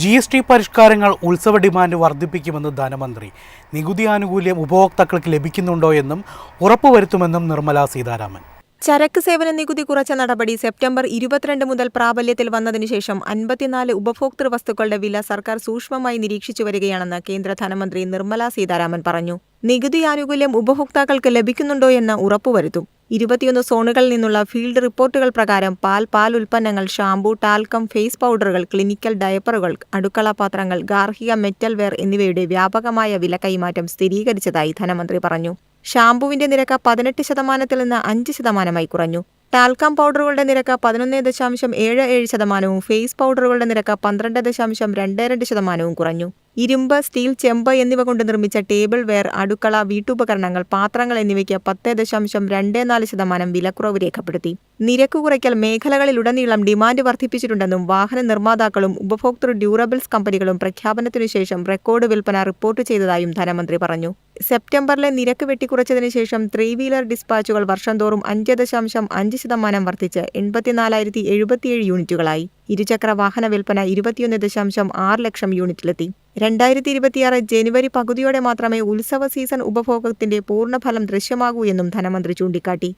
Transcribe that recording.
G S T പരിഷ്കാരങ്ങൾ ഉത്സവ demand വർദ്ധിപ്പിക്കുമെന്ന് ധനമന്ത്രി. നികുതി ആനുകൂല്യം ഉപഭോക്താക്കൾക്ക് ലഭിക്കുന്നുണ്ടോ എന്നും ഉറപ്പുവരുത്തുമെന്നും നിർമ്മല സീതാരാമൻ. ചരക്ക് സേവന നികുതി കുറച്ച നടപടി സെപ്റ്റംബർ ഇരുപത്തിരണ്ട് മുതൽ പ്രാബല്യത്തിൽ വന്നതിനു ശേഷം അൻപത്തിനാല് ഉപഭോക്തൃ വസ്തുക്കളുടെ വില സർക്കാർ സൂക്ഷ്മമായി നിരീക്ഷിച്ചു വരികയാണെന്ന് കേന്ദ്ര ധനമന്ത്രി നിർമ്മല സീതാരാമൻ പറഞ്ഞു. നികുതി ആനുകൂല്യം ഉപഭോക്താക്കൾക്ക് ലഭിക്കുന്നുണ്ടോ എന്ന് ഉറപ്പുവരുത്തും. ഇരുപത്തിയൊന്ന് സോണുകളിൽ നിന്നുള്ള ഫീൽഡ് റിപ്പോർട്ടുകൾ പ്രകാരം പാൽ പാൽ ഉൽപ്പന്നങ്ങൾ ഷാംപൂ ടാൽക്കം ഫേസ് പൗഡറുകൾ ക്ലിനിക്കൽ ഡയപ്പറുകൾ അടുക്കള പാത്രങ്ങൾ ഗാർഹിക മെറ്റൽ വെയർ എന്നിവയുടെ വ്യാപകമായ വില കൈമാറ്റം സ്ഥിരീകരിച്ചതായി ധനമന്ത്രി പറഞ്ഞു. ഷാംപുവിന്റെ നിരക്ക് പതിനെട്ട് ശതമാനത്തിൽ നിന്ന് അഞ്ച് ശതമാനമായി കുറഞ്ഞു. ടാൽക്കം പൗഡറുകളുടെ നിരക്ക് പതിനൊന്ന് ദശാംശം ഏഴ് ഏഴ് ശതമാനവും ഫേസ് പൗഡറുകളുടെ നിരക്ക് പന്ത്രണ്ട് ദശാംശം രണ്ട് രണ്ട് ശതമാനവും കുറഞ്ഞു. ഇരുമ്പ് സ്റ്റീൽ ചെമ്പ് എന്നിവ കൊണ്ട് നിർമ്മിച്ച ടേബിൾ വെയർ അടുക്കള വീട്ടുപകരണങ്ങൾ പാത്രങ്ങൾ എന്നിവയ്ക്ക് പത്ത് ദശാംശം രണ്ട് നാല് ശതമാനം വിലക്കുറവ് രേഖപ്പെടുത്തി. നിരക്ക് കുറയ്ക്കൽ മേഖലകളിലുടനീളം ഡിമാൻഡ് വർദ്ധിപ്പിച്ചിട്ടുണ്ടെന്നും വാഹന നിർമ്മാതാക്കളും ഉപഭോക്തൃ ഡ്യൂറബിൾസ് കമ്പനികളും പ്രഖ്യാപനത്തിനുശേഷം റെക്കോർഡ് വിൽപ്പന റിപ്പോർട്ട് ചെയ്തതായും ധനമന്ത്രി പറഞ്ഞു. സെപ്റ്റംബറിലെ നിരക്ക് വെട്ടിക്കുറച്ചതിനു ശേഷം ത്രീ വീലർ ഡിസ്പാച്ചുകൾ വർഷം തോറും അഞ്ച് ദശാംശം അഞ്ച് ശതമാനം വർദ്ധിച്ച് എൺപത്തിനാലായിരത്തി എഴുപത്തിയേഴ് യൂണിറ്റുകളായി. ഇരുചക്ര വാഹന വിൽപ്പന ഇരുപത്തിയൊന്ന് ദശാംശം ആറ് ലക്ഷം യൂണിറ്റിലെത്തി. രണ്ടായിരത്തി ഇരുപത്തിയാറ് ജനുവരി പകുതിയോടെ മാത്രമേ ഉത്സവ സീസൺ ഉപഭോഗത്തിന്റെ പൂർണഫലം ദൃശ്യമാകൂ എന്നും ധനമന്ത്രി ചൂണ്ടിക്കാട്ടി.